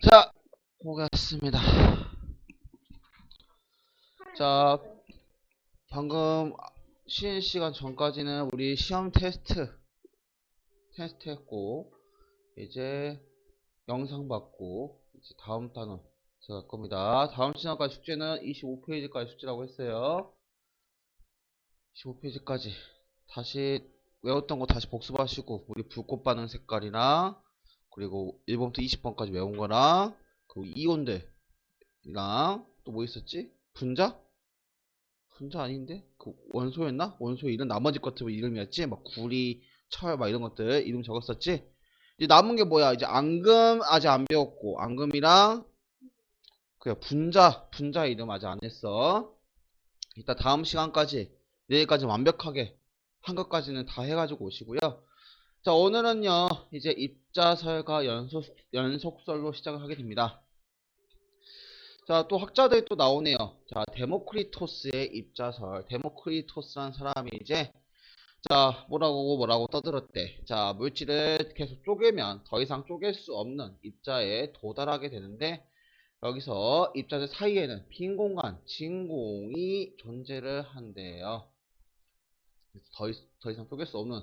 자, 보겠습니다. 자, 방금 쉬는 시간 전까지는 우리 시험 테스트, 테스트 했고, 이제 영상 받고, 이제 다음 단원 제가 할 겁니다. 다음 시간까지 숙제는 25페이지까지 숙제라고 했어요. 25페이지까지 다시 외웠던 거 다시 복습하시고, 우리 불꽃 반응 색깔이나, 그리고 1번부터 20번까지 외운 거랑 그리고 이온들이랑 또 뭐 있었지? 분자? 분자 아닌데? 그 원소였나? 원소 이름 나머지 것들 이름이었지? 막 구리, 철 막 이런 것들 이름 적었었지? 이제 남은 게 뭐야? 이제 앙금 아직 안 배웠고 앙금이랑 그래 분자 분자 이름 아직 안 했어. 이따 다음 시간까지 내일까지 완벽하게 한 것까지는 다 해가지고 오시고요. 자, 오늘은요, 이제 입자설과 연속, 연속설로 시작을 하게 됩니다. 자, 또 학자들이 또 나오네요. 자, 데모크리토스의 입자설. 데모크리토스란 사람이 이제, 자, 뭐라고 뭐라고 떠들었대. 자, 물질을 계속 쪼개면 더 이상 쪼갤 수 없는 입자에 도달하게 되는데, 여기서 입자들 사이에는 빈 공간, 진공이 존재를 한대요. 더, 이- 더 이상 쪼갤 수 없는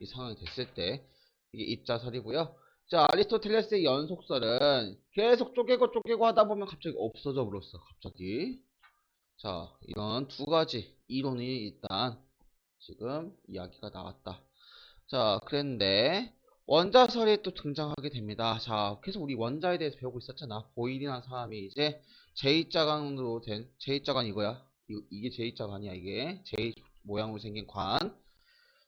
이 상황이 됐을 때 이게 입자설이고요. 자, 아리스토텔레스의 연속설은 계속 쪼개고 쪼개고 하다 보면 갑자기 없어져 버렸어. 갑자기. 자, 이런 두 가지 이론이 일단 지금 이야기가 나왔다. 자, 그랬는데 원자설이 또 등장하게 됩니다. 자, 계속 우리 원자에 대해서 배우고 있었잖아. 보일이라는 사람이 이제 제2자관으로 된 제2자관 이거야. 이- 이게 제2자관이야, 이게. 제 모양으로 생긴 관.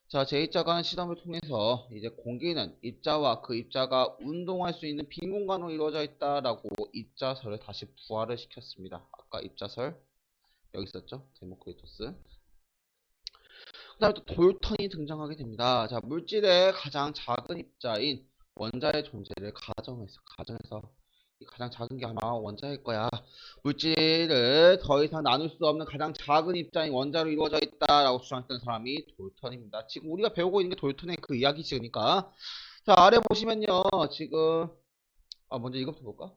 자, 제2자관 실험을 통해서 이제 공기는 입자와 그 입자가 운동할 수 있는 빈 공간으로 이루어져 있다라고 입자설을 다시 부활을 시켰습니다. 아까 입자설 여기 있었죠? 데모크리토스. 그 다음에 또 돌턴이 등장하게 됩니다. 자, 물질의 가장 작은 입자인 원자의 존재를 가정해서 가정해서 이 가장 작은 게 아마 원자일 거야. 물질을 더 이상 나눌 수 없는 가장 작은 입자인 원자로 이루어져 있다라고 주장했던 사람이 돌턴입니다. 지금 우리가 배우고 있는 게 돌턴의 그 이야기시니까. 자, 아래 보시면요. 지금, 아, 먼저 이것부터 볼까?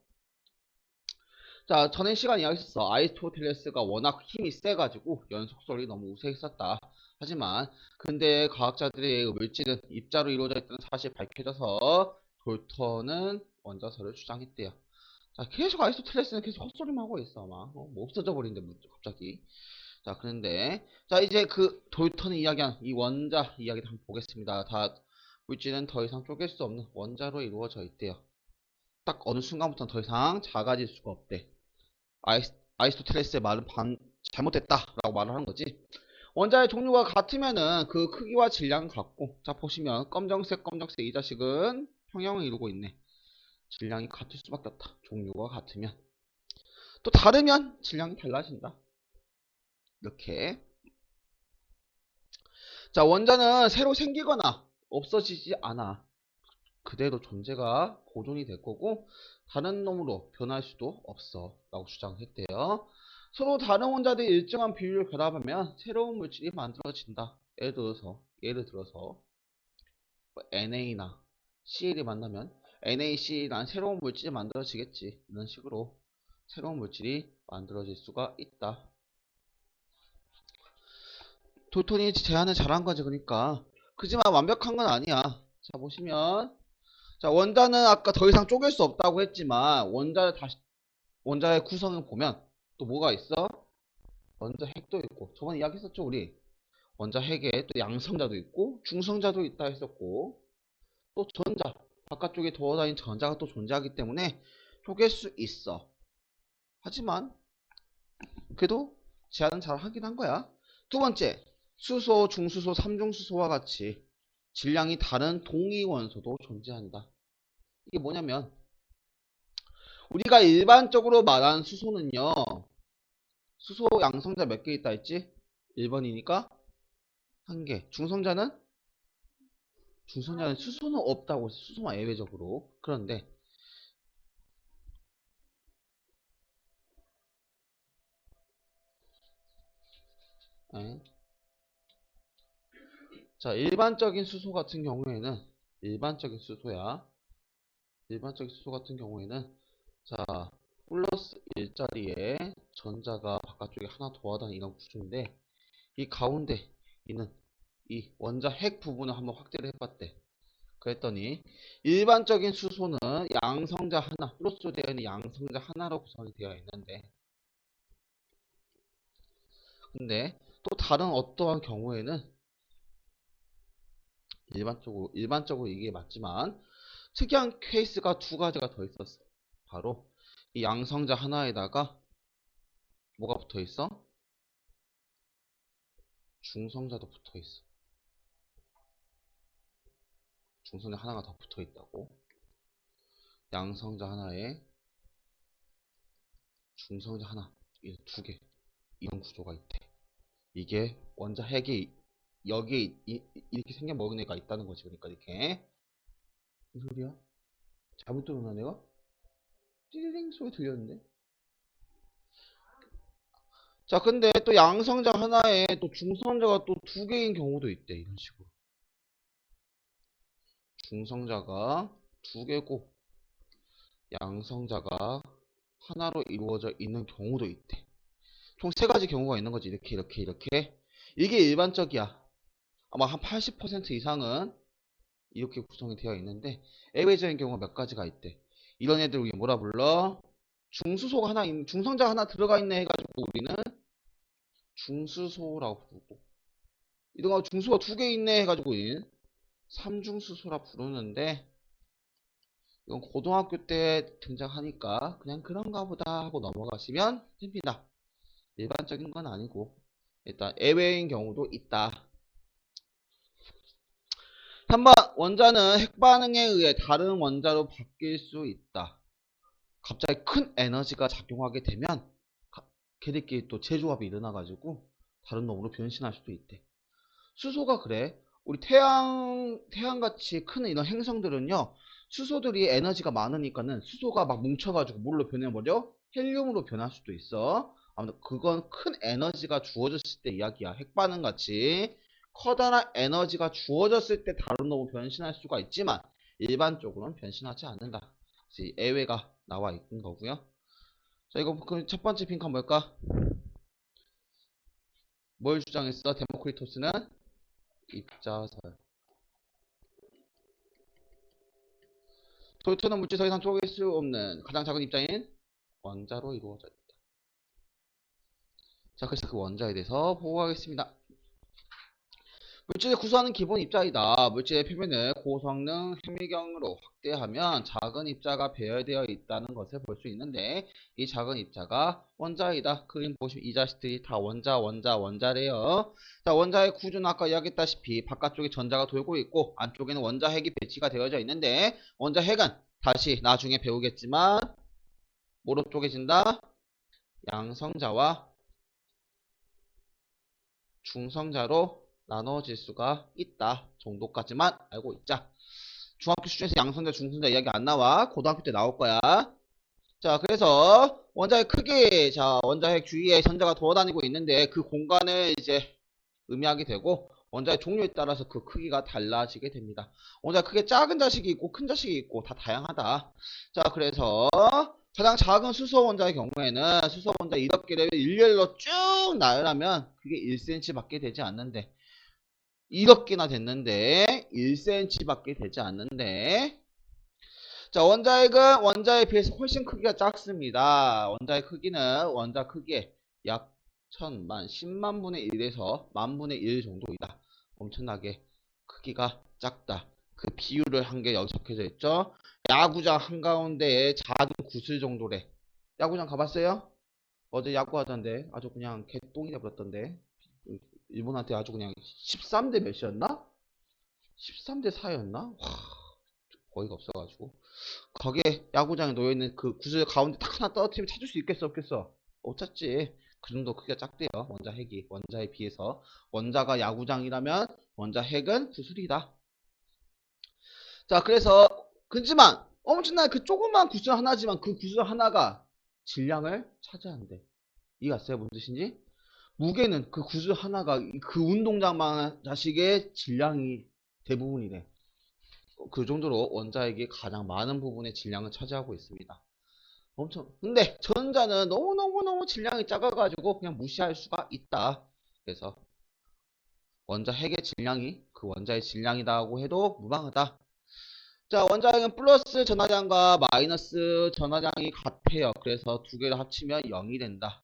자, 전에 시간 이야기했었어. 아리스토텔레스가 워낙 힘이 세가지고 연속설이 너무 우세했었다. 하지만, 근대 과학자들이 물질은 입자로 이루어져 있다는 사실이 밝혀져서 돌턴은 원자설을 주장했대요. 자, 계속 아리스토텔레스는 계속 헛소리만 하고 있어, 아마. 어, 뭐 없어져 버린대, 뭐, 갑자기. 자, 그런데, 자, 이제 그 돌턴이 이야기한 이 원자 이야기를 한번 보겠습니다. 다, 물질은 더 이상 쪼갤 수 없는 원자로 이루어져 있대요. 딱 어느 순간부터는 더 이상 작아질 수가 없대. 아이스, 아리스토텔레스의 말은 반, 잘못됐다라고 말을 하는 거지. 원자의 종류가 같으면은 그 크기와 질량은 같고, 자, 보시면 검정색, 검정색 이 자식은 평형을 이루고 있네. 질량이 같을 수밖에 없다. 종류가 같으면. 또 다르면 질량이 달라진다. 이렇게. 자, 원자는 새로 생기거나 없어지지 않아. 그대로 존재가 보존이 될 거고, 다른 놈으로 변할 수도 없어. 라고 주장했대요. 서로 다른 원자들이 일정한 비율을 결합하면 새로운 물질이 만들어진다. 예를 들어서, 예를 들어서, 뭐 NA나 CL이 만나면 NaCl이란 새로운 물질이 만들어지겠지. 이런 식으로 새로운 물질이 만들어질 수가 있다. 도톤이 제안을 잘한 거지, 그러니까. 그지만 완벽한 건 아니야. 자, 보시면. 자, 원자는 아까 더 이상 쪼갤 수 없다고 했지만, 원자를 다시, 원자의 구성을 보면, 또 뭐가 있어? 원자 핵도 있고, 저번에 이야기 했었죠, 우리? 원자 핵에 또 양성자도 있고, 중성자도 있다 했었고, 또 전자, 바깥쪽에 돌아다니는 전자가 또 존재하기 때문에 쪼갤 수 있어. 하지만, 그래도 제안은 잘 하긴 한 거야. 두 번째, 수소, 중수소, 삼중수소와 같이 질량이 다른 동위 원소도 존재한다. 이게 뭐냐면 우리가 일반적으로 말한 수소는요. 수소 양성자 몇 개 있다 했지? 1번이니까 한 개. 중성자는 중성자는 수소는 없다고 했어. 수소만 예외적으로. 그런데 에? 자, 일반적인 수소 같은 경우에는 일반적인 수소야. 일반적인 수소 같은 경우에는 자, 플러스 1자리에 전자가 바깥쪽에 하나 더하다는 이런 구조인데 이 가운데 있는 이 원자 핵 부분을 한번 확대를 해봤대. 그랬더니 일반적인 수소는 양성자 하나, 플러스로 되어 있는 양성자 하나로 구성이 되어 있는데 근데 또 다른 어떠한 경우에는 일반적으로 일반적으로 이게 맞지만 특이한 케이스가 두 가지가 더 있었어. 바로 이 양성자 하나에다가 뭐가 붙어 있어? 중성자도 붙어 있어. 중성자 하나가 더 붙어 있다고. 양성자 하나에 중성자 하나, 이두 개. 이런 구조가 있대. 이게 원자 핵이 여기에 이- 이- 이렇게 생겨 먹은 애가 있다는 거지. 그러니까 이렇게. 무슨 소리야? 잘못 들었나 내가? 띠링 소리 들렸는데? 자, 근데 또 양성자 하나에 또 중성자가 또 두 개인 경우도 있대. 이런 식으로. 중성자가 두 개고, 양성자가 하나로 이루어져 있는 경우도 있대. 총 세 가지 경우가 있는 거지. 이렇게, 이렇게, 이렇게. 이게 일반적이야. 아마 한 80% 이상은 이렇게 구성이 되어 있는데, 예외적인 경우가 몇 가지가 있대. 이런 애들 우리 뭐라 불러? 중수소가 하나, 있- 중성자 하나 들어가 있네 해가지고 우리는 중수소라고 부르고, 거 중수가 두 개 있네 해가지고 우리는 삼중수소라 부르는데, 이건 고등학교 때 등장하니까 그냥 그런가 보다 하고 넘어가시면 됩니다. 일반적인 건 아니고, 일단 예외인 경우도 있다. 3번 원자는 핵반응에 의해 다른 원자로 바뀔 수 있다. 갑자기 큰 에너지가 작용하게 되면 가- 걔들끼리 또 재조합이 일어나가지고 다른 놈으로 변신할 수도 있대. 수소가 그래. 우리 태양 태양같이 큰 이런 행성들은요. 수소들이 에너지가 많으니까는 수소가 막 뭉쳐가지고 뭘로 변해버려? 헬륨으로 변할 수도 있어. 아무튼 그건 큰 에너지가 주어졌을 때 이야기야. 핵반응 같이. 커다란 에너지가 주어졌을 때 다른 놈으로 변신할 수가 있지만 일반적으로는 변신하지 않는다. 예외가 나와 있는 거고요. 자 이거 그첫 번째 핑크 뭘까? 뭘 주장했어? 데모크리토스는 입자설. 토요토는 물질 더 이상 쪼갤 수 없는 가장 작은 입자인 원자로 이루어져 있다. 자 그래서 그 원자에 대해서 보고하겠습니다. 물질을 구성하는 기본 입자이다. 물질의 표면을 고성능 현미경으로 확대하면 작은 입자가 배열되어 있다는 것을 볼 수 있는데 이 작은 입자가 원자이다. 그림 보시면 이 자식들이 다 원자, 원자, 원자래요. 자, 원자의 구조는 아까 이야기했다시피 바깥쪽에 전자가 돌고 있고 안쪽에는 원자 핵이 배치가 되어져 있는데 원자 핵은 다시 나중에 배우겠지만 뭐로 쪼개진다? 양성자와 중성자로 나눠질 수가 있다 정도까지만 알고 있자. 중학교 수준에서 양성자 중성자 이야기 안 나와. 고등학교 때 나올 거야. 자 그래서 원자의 크기. 자 원자핵 주위에 전자가 돌아다니고 있는데 그 공간을 이제 의미하게 되고 원자의 종류에 따라서 그 크기가 달라지게 됩니다. 원자 크게 작은 자식이 있고 큰 자식이 있고 다 다양하다. 자 그래서 가장 작은 수소 원자의 경우에는 수소 원자 이렇게를 일렬로 쭉 나열하면 그게 1cm 밖에 되지 않는데 이렇게나 됐는데 1cm 밖에 되지 않는데 자 원자핵은 원자에 비해서 훨씬 크기가 작습니다. 원자의 크기는 원자 크기의 약 천만, 10만 분의 1에서 만 분의 1 정도이다. 엄청나게 크기가 작다. 그 비율을 한게 여기 적혀져 있죠. 야구장 한가운데에 작은 구슬 정도래. 야구장 가봤어요? 어제 야구하던데 아주 그냥 개똥이 돼버렸던데 일본한테 아주 그냥 13대 몇이었나? 13대 4였나? 와, 어이가 없어가지고. 거기에 야구장에 놓여있는 그 구슬 가운데 딱 하나 떨어뜨리면 찾을 수 있겠어, 없겠어? 못 찾지. 그 정도 크기가 작대요. 원자 핵이. 원자에 비해서. 원자가 야구장이라면 원자 핵은 구슬이다. 자, 그래서, 그지만, 엄청난 그 조그만 구슬 하나지만 그 구슬 하나가 질량을 차지한대. 이해갔어요? 무슨 뜻인지? 무게는 그 구슬 하나가 그 운동장만 자식의 질량이 대부분이래. 그 정도로 원자핵이 가장 많은 부분의 질량을 차지하고 있습니다. 엄청. 근데 전자는 너무너무너무 질량이 작아가지고 그냥 무시할 수가 있다. 그래서 원자 핵의 질량이 그 원자의 질량이라고 해도 무방하다. 자 원자핵은 플러스 전하량과 마이너스 전하량이 같아요. 그래서 두 개를 합치면 0이 된다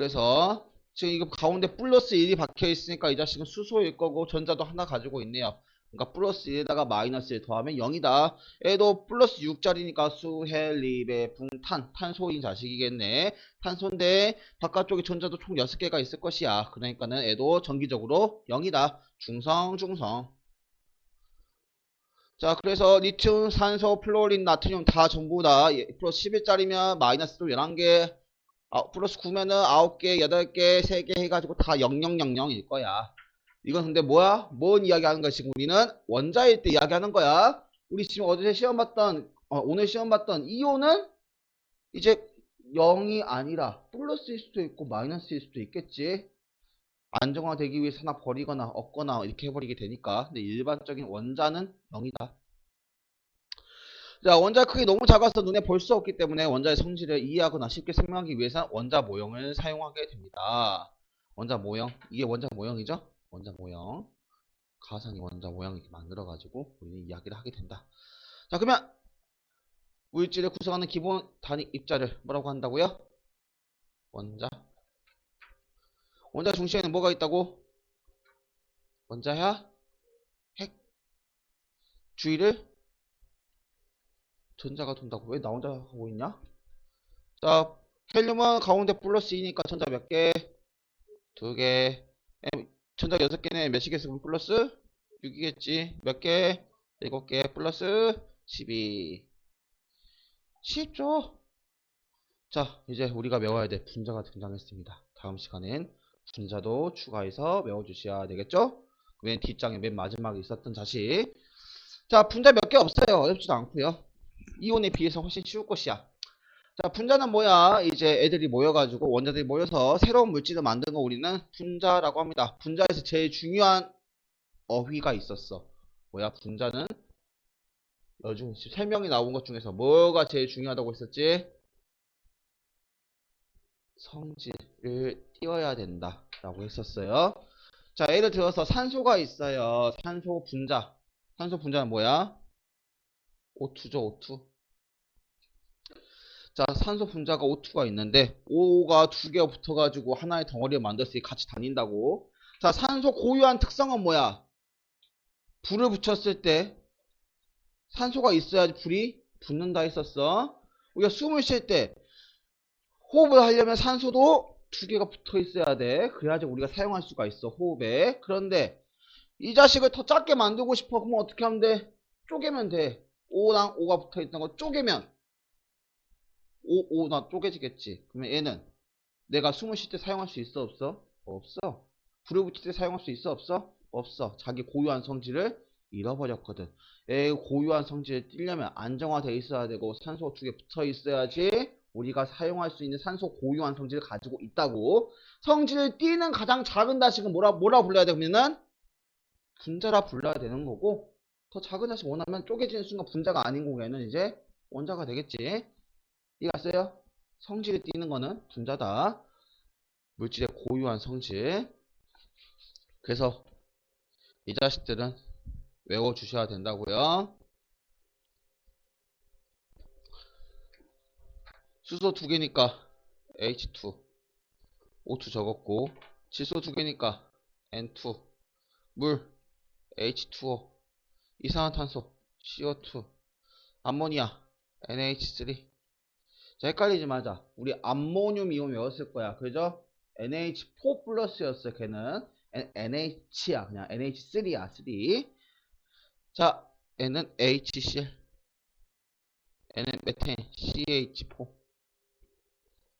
그래서 지금 이거 가운데 플러스 1이 박혀 있으니까 이 자식은 수소일 거고 전자도 하나 가지고 있네요 그러니까 플러스 1에다가 마이너스 1 더하면 0이다. 얘도 플러스 6짜리니까 수헬리베 붕 탄 탄소인 자식이겠네. 탄소인데 바깥쪽에 전자도 총 6개가 있을 것이야. 그러니까는 얘도 정기적으로 0이다. 중성 중성. 자 그래서 리튬, 산소, 플로린, 나트륨 다 전부 다 예, 플러스 11짜리면 마이너스도 11개 아, 플러스 9면은 9개, 8개, 3개 해가지고 다 0000일 거야. 이건 근데 뭐야? 뭔 이야기 하는 거야 지금 우리는 원자일 때 이야기 하는 거야. 우리 지금 어제 시험 봤던 어, 오늘 시험 봤던 이온은 이제 0이 아니라 플러스일 수도 있고 마이너스일 수도 있겠지. 안정화되기 위해서 하나 버리거나 얻거나 이렇게 해버리게 되니까. 근데 일반적인 원자는 0이다. 자, 원자 크기 너무 작아서 눈에 볼 수 없기 때문에 원자의 성질을 이해하거나 쉽게 설명하기 위해서 원자 모형을 사용하게 됩니다. 원자 모형, 이게 원자 모형이죠? 원자 모형 가상의 원자 모형 이렇게 만들어 가지고 우리는 이야기를 하게 된다 자 그러면 물질을 구성하는 기본 단위 입자를 뭐라고 한다고요? 원자 원자 중심에는 뭐가 있다고? 원자야 핵 주위를 전자가 돈다고 왜 나 혼자 하고 있냐? 자 헬륨은 가운데 플러스 2니까 전자 몇 개? 두 개. 전자 6개네. 몇이겠어? 그럼 플러스 6이겠지. 몇 개? 7개. 플러스 12. 쉽죠? 자, 이제 우리가 외워야 될 분자가 등장했습니다. 다음 시간엔 분자도 추가해서 외워주셔야 되겠죠? 맨 뒷장에 맨 마지막에 있었던 자식. 자, 분자 몇 개 없어요. 어렵지도 않고요. 이온에 비해서 훨씬 쉬울 것이야. 자, 분자는 뭐야? 이제 애들이 모여가지고 원자들이 모여서 새로운 물질을 만든 거 우리는 분자라고 합니다. 분자에서 제일 중요한 어휘가 있었어. 뭐야? 분자는 요즘 설명이 나온 것 중에서 뭐가 제일 중요하다고 했었지? 성질을 띄워야 된다 라고 했었어요. 자, 예를 들어서 산소가 있어요. 산소 분자. 산소 분자는 뭐야? O2죠, O2. 자, 산소 분자가 O2가 있는데 O가 두 개가 붙어가지고 하나의 덩어리를 만들었으니 같이 다닌다고. 자, 산소 고유한 특성은 뭐야? 불을 붙였을 때 산소가 있어야지 불이 붙는다 했었어. 우리가 숨을 쉴 때 호흡을 하려면 산소도 두 개가 붙어 있어야 돼. 그래야지 우리가 사용할 수가 있어, 호흡에. 그런데 이 자식을 더 작게 만들고 싶어. 그러면 어떻게 하면 돼? 쪼개면 돼. O랑 O가 붙어 있던 거 쪼개면 오, 오, 나 쪼개지겠지. 그러면 얘는 내가 숨을 쉴 때 사용할 수 있어, 없어? 없어. 불을 붙일 때 사용할 수 있어, 없어? 없어. 자기 고유한 성질을 잃어버렸거든. 에 고유한 성질을 띄려면 안정화돼 있어야 되고 산소 두개 붙어 있어야지 우리가 사용할 수 있는 산소 고유한 성질을 가지고 있다고. 성질을 띄는 가장 작은 다식은 뭐라 뭐라 불러야 돼? 그러면은 분자라 불러야 되는 거고 더 작은 다식 원하면 쪼개지는 순간 분자가 아닌 공에는 이제 원자가 되겠지. 이해갔어요? 성질이 띄는 거는 분자다. 물질의 고유한 성질. 그래서 이 자식들은 외워주셔야 된다고요. 수소 두 개니까 H2 O2 적었고 질소 두 개니까 N2 물 H2O 이산화탄소 CO2 암모니아 NH3 자, 헷갈리지 마자. 우리 암모늄 이온 외웠을 거야. 그죠? NH4 플러스였어, 걔는. NH야. 그냥 NH3야, 3. 자, N은 HCl. N은 메탄 CH4.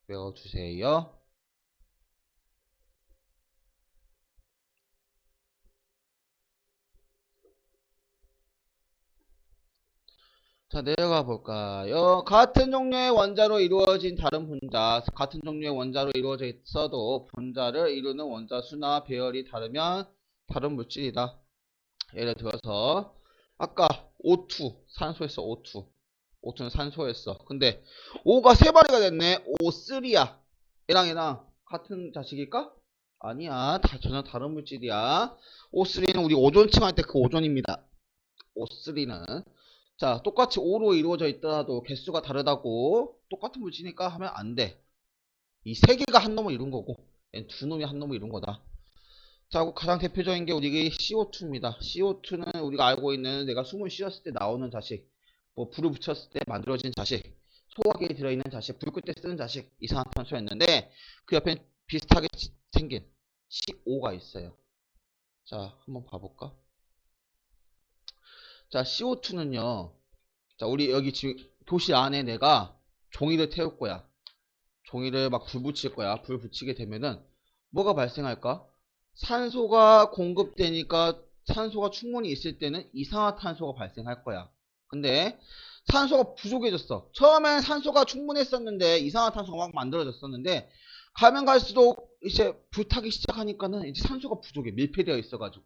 외워주세요. 자 내려가 볼까요 같은 종류의 원자로 이루어진 다른 분자 같은 종류의 원자로 이루어져 있어도 분자를 이루는 원자 수나 배열이 다르면 다른 물질이다 예를 들어서 아까 O2 산소에서 O2 O2는 산소였어. 근데 O가 세 마리가 됐네. O3야. 얘랑 얘랑 같은 자식일까? 아니야. 다 전혀 다른 물질이야. O3는 우리 오존층 할 때 그 오존입니다. O3는 자 똑같이 O로 이루어져 있더라도 개수가 다르다고 똑같은 물질이니까 하면 안 돼. 이 세 개가 한 놈을 이룬 거고 두 놈이 한 놈을 이룬 거다. 자, 가장 대표적인 게 우리 CO2입니다. CO2는 우리가 알고 있는 내가 숨을 쉬었을 때 나오는 자식, 뭐 불을 붙였을 때 만들어진 자식, 소화기에 들어있는 자식, 불 끌 때 쓰는 자식 이산화탄소였는데 그 옆에 비슷하게 지- 생긴 CO 가 있어요. 자, 한번 봐볼까? 자, CO2는요. 자, 우리 여기 지금 도시 안에 내가 종이를 태울 거야. 종이를 막 불 붙일 거야. 불 붙이게 되면은 뭐가 발생할까? 산소가 공급되니까 산소가 충분히 있을 때는 이산화탄소가 발생할 거야. 근데 산소가 부족해졌어. 처음엔 산소가 충분했었는데 이산화탄소가 막 만들어졌었는데 가면 갈수록 이제 불타기 시작하니까는 이제 산소가 부족해. 밀폐되어 있어가지고.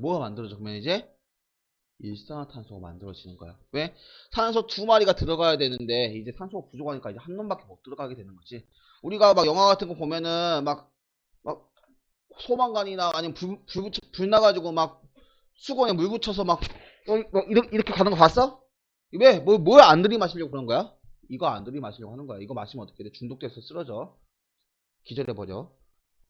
뭐가 만들어져? 그러면 이제 일산화탄소가 만들어지는 거야. 왜? 산소 두 마리가 들어가야 되는데 이제 산소가 부족하니까 이제 한 놈밖에 못 들어가게 되는 거지. 우리가 막 영화 같은 거 보면은 막, 막 소방관이나 아니면 불, 불, 붙여, 불 나가지고 막 수건에 물 붙여서 막, 어, 막 이렇게, 이렇게 가는 거 봤어? 왜? 뭐, 뭘안 들이마시려고 그런 거야? 이거 안 들이마시려고 하는 거야. 이거 마시면 어떻게 돼? 중독돼서 쓰러져. 기절해버려.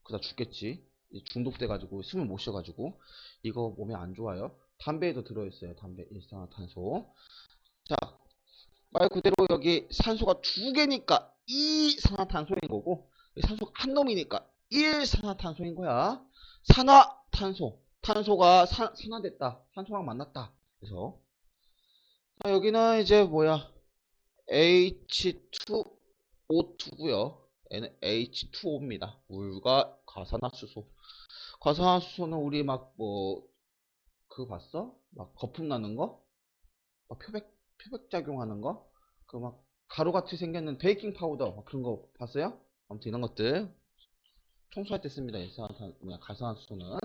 그러다 죽겠지. 중독돼가지고 숨을 못 쉬어가지고 이거 몸에 안 좋아요. 담배에도 들어있어요. 담배 일산화탄소. 자, 말 그대로 여기 산소가 두 개니까 이산화탄소인 거고 산소가 한 놈이니까 일산화탄소인 거야. 산화탄소. 탄소가 산, 산화됐다. 산소랑 만났다. 그래서 자, 여기는 이제 뭐야? H2O2고요. 얘는 H2O입니다. 물과 과산화수소. 과산화수소는 우리 막 뭐 그거 봤어? 막 거품 나는 거? 막 표백 표백 작용하는 거? 그 막 가루같이 생겼는 베이킹 파우더 막 그런 거 봤어요? 아무튼 이런 것들 청소할 때 씁니다. 일산화탄 가산화수소는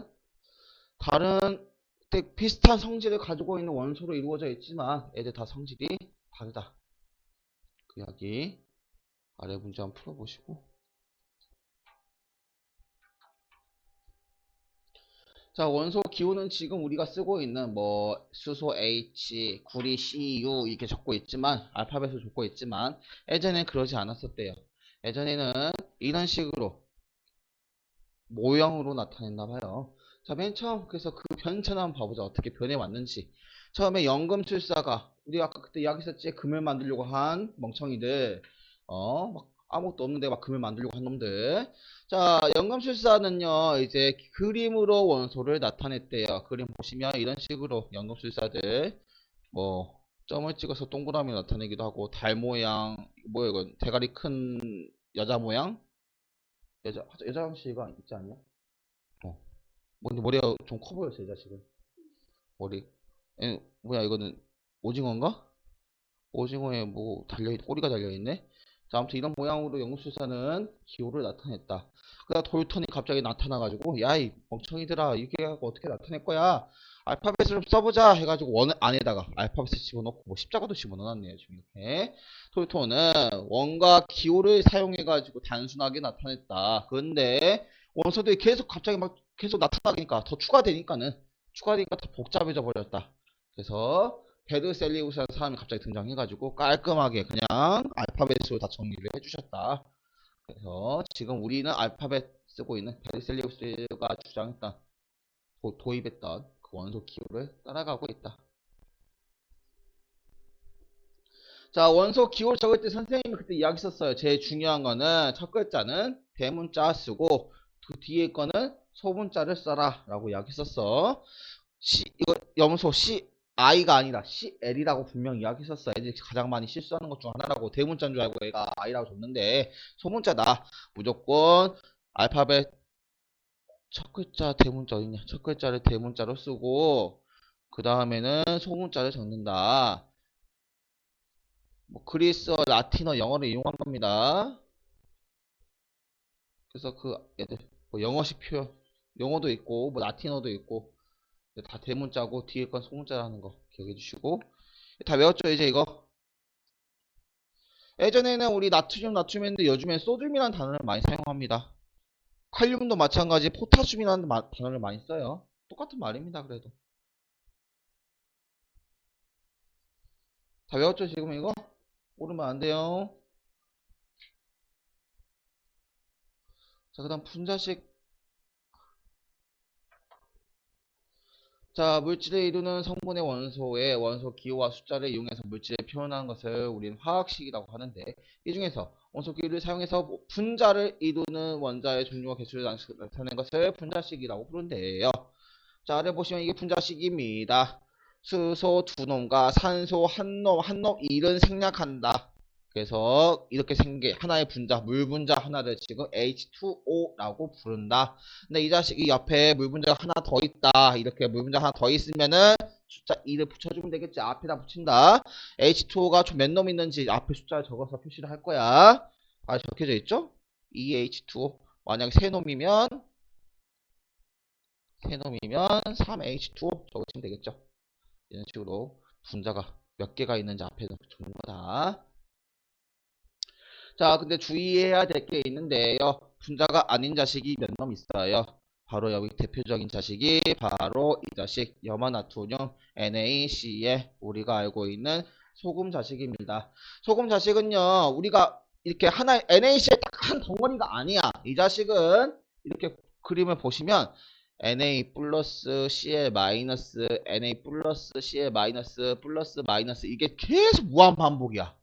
다른 때 비슷한 성질을 가지고 있는 원소로 이루어져 있지만 애들 다 성질이 다르다. 그 이야기 아래 문제 한번 풀어보시고 자 원소 기호는 지금 우리가 쓰고 있는 뭐 수소 H, 구리 CU 이렇게 적고 있지만 알파벳으로 적고 있지만 예전엔 그러지 않았었대요. 예전에는 이런 식으로 모형으로 나타냈나 봐요. 자, 맨 처음 그래서 그 변천을 한번 봐보자. 어떻게 변해 왔는지. 처음에 연금술사가 우리 아까 그때 이야기했었지 금을 만들려고 한 멍청이들 어 막 아무것도 없는데 막 금을 만들려고 한 놈들. 자 연금술사는요 이제 그림으로 원소를 나타냈대요. 그림 보시면 이런 식으로 연금술사들 뭐 점을 찍어서 동그라미 나타내기도 하고 달 모양 뭐야 이건 대가리 큰 여자 모양? 여자 여자 형씨가 있지 않냐? 어. 뭔데 머리가 좀 커 보였어 이 자식은. 머리. 에, 뭐야 이거는 오징어인가? 오징어에 뭐 달려 꼬리가 달려 있네. 자, 아무튼 이런 모양으로 연금술사는 기호를 나타냈다. 그러다 돌턴이 갑자기 나타나가지고 야 이 멍청이들아 이게 하고 어떻게 나타낼 거야? 알파벳을 좀 써보자 해가지고 원 안에다가 알파벳을 집어넣고 뭐 십자가도 집어넣었네요 지금 이렇게 톨톤은 원과 기호를 사용해가지고 단순하게 나타냈다. 그런데 원소들이 계속 갑자기 막 계속 나타나니까 더 추가되니까는 추가되니까 더 복잡해져 버렸다. 그래서 베르셀리우스라는 사람이 갑자기 등장해가지고 깔끔하게 그냥 알파벳으로 다 정리를 해주셨다. 그래서 지금 우리는 알파벳 쓰고 있는 베르셀리우스가 주장했던 도, 도입했던 그 원소 기호를 따라가고 있다. 자 원소 기호를 적을 때 선생님이 그때 이야기 썼어요. 제일 중요한 거는 첫 글자는 대문자 쓰고 그 뒤에 거는 소문자를 써라 라고 이야기 썼어. C, 이거 염소 C I가 아니라 CL이라고 분명히 이야기했었어. 애들이 가장 많이 실수하는 것 중 하나라고 대문자인 줄 알고 얘가 I라고 줬는데 소문자다. 무조건 알파벳 첫 글자 대문자 어딨냐? 첫 글자를 대문자로 쓰고 그 다음에는 소문자를 적는다. 뭐 그리스어, 라틴어, 영어를 이용한 겁니다. 그래서 그 애들 뭐 영어식 표현, 영어도 있고 뭐 라틴어도 있고 다 대문자고 뒤에 건 소문자라는 거 기억해 주시고 다 외웠죠 이제 이거 예전에는 우리 나트륨, 나트륨 했는데 요즘엔 소듐이라는 단어를 많이 사용합니다. 칼륨도 마찬가지 포타슘이라는 마- 단어를 많이 써요. 똑같은 말입니다, 그래도. 다 외웠죠, 지금 이거? 모르면 안 돼요. 자, 그 다음 분자식. 자, 물질을 이루는 성분의 원소의 원소 기호와 숫자를 이용해서 물질을 표현하는 것을 우리는 화학식이라고 하는데, 이 중에서 원소 기호를 사용해서 분자를 이루는 원자의 종류와 개수를 나타내는 것을 분자식이라고 부른대요. 자, 아래 보시면 이게 분자식입니다. 수소 두 놈과 산소 한 놈, 한 놈, 일은 생략한다. 그래서 이렇게 생긴 게 하나의 분자, 물 분자 하나를 지금 H2O라고 부른다. 근데 이 자식이 옆에 물 분자가 하나 더 있다. 이렇게 물 분자 하나 더 있으면은 숫자 2를 붙여주면 되겠지. 앞에다 붙인다. H2O가 총몇놈 있는지 앞에 숫자를 적어서 표시를 할 거야. 아, 적혀져 있죠? 2H2O. 만약에 세 놈이면 세 놈이면 3H2O 적으시면 되겠죠. 이런 식으로 분자가 몇 개가 있는지 앞에 적는 거다. 자, 근데 주의해야 될 게 있는데요. 분자가 아닌 자식이 몇 놈 있어요. 바로 여기 대표적인 자식이 바로 이 자식 염화나트륨 NaCl 우리가 알고 있는 소금 자식입니다. 소금 자식은요. 우리가 이렇게 하나 NaCl 딱 한 덩어리가 아니야. 이 자식은 이렇게 그림을 보시면 Na 플러스 Cl 마이너스 Na 플러스 Cl 마이너스 플러스 마이너스 이게 계속 무한 반복이야.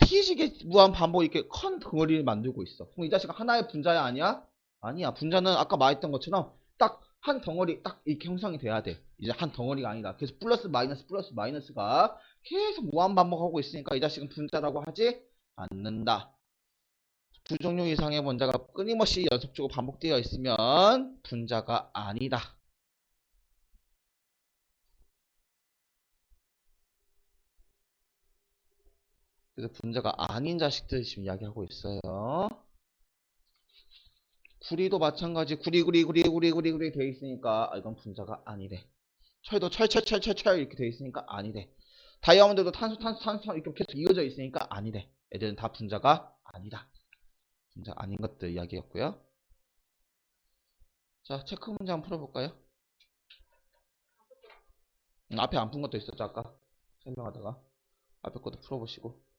티식의 무한 반복 이렇게 큰 덩어리를 만들고 있어. 그럼 이 자식은 하나의 분자야 아니야? 아니야. 분자는 아까 말했던 것처럼 딱 한 덩어리 딱 이렇게 형성이 돼야 돼. 이제 한 덩어리가 아니다. 그래서 플러스 마이너스 플러스 마이너스가 계속 무한 반복하고 있으니까 이 자식은 분자라고 하지 않는다. 두 종류 이상의 분자가 끊임없이 연속적으로 반복되어 있으면 분자가 아니다. 그래서 분자가 아닌 자식들 지금 이야기하고 있어요. 구리도 마찬가지 구리 구리 구리 구리 구리 구리 돼 있으니까 아, 이건 분자가 아니래. 철도 철철철철철 이렇게 돼 있으니까 아니래. 다이아몬드도 탄소 탄소 탄소 이렇게 계속 이어져 있으니까 아니래. 애들은 다 분자가 아니다. 분자 아닌 것들 이야기였고요. 자 체크 문제 한번 풀어볼까요? 음, 앞에 안 푼 것도 있었죠 아까 설명하다가 앞에 것도 풀어보시고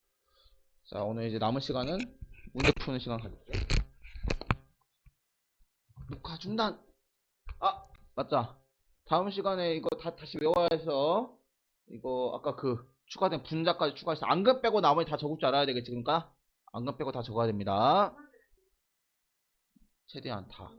자 오늘 이제 남은 시간은 문제 푸는 시간 가질게요. 녹화 중단. 아 맞다. 다음 시간에 이거 다 다시 외워야 해서 이거 아까 그 추가된 분자까지 추가해서 안근 빼고 나머지 다 적을 줄 알아야 되겠지 그러니까 안근 빼고 다 적어야 됩니다. 최대한 다.